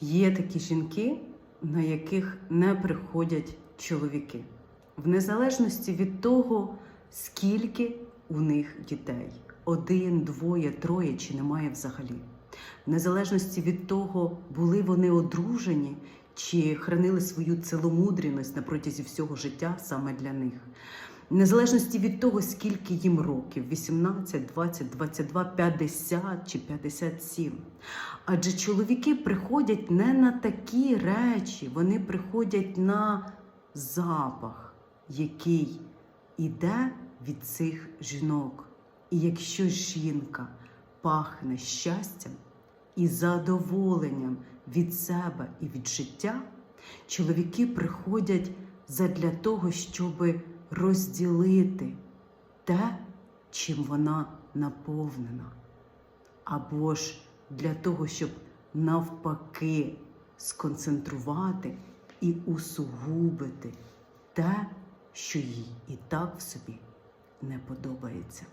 Є такі жінки, на яких не приходять чоловіки, в незалежності від того, скільки у них дітей один, двоє, троє чи немає взагалі. В незалежності від того, були вони одружені чи хранили свою ціломудрість на протязі всього життя саме для них. Незалежності від того, скільки їм років 18, 20, 22, 50 чи 57. Адже чоловіки приходять не на такі речі, вони приходять на запах, який іде від цих жінок. І якщо жінка пахне щастям і задоволенням від себе і від життя, чоловіки приходять задля того, щоби розділити те, чим вона наповнена, або ж для того, щоб навпаки сконцентрувати і усугубити те, що їй і так в собі не подобається.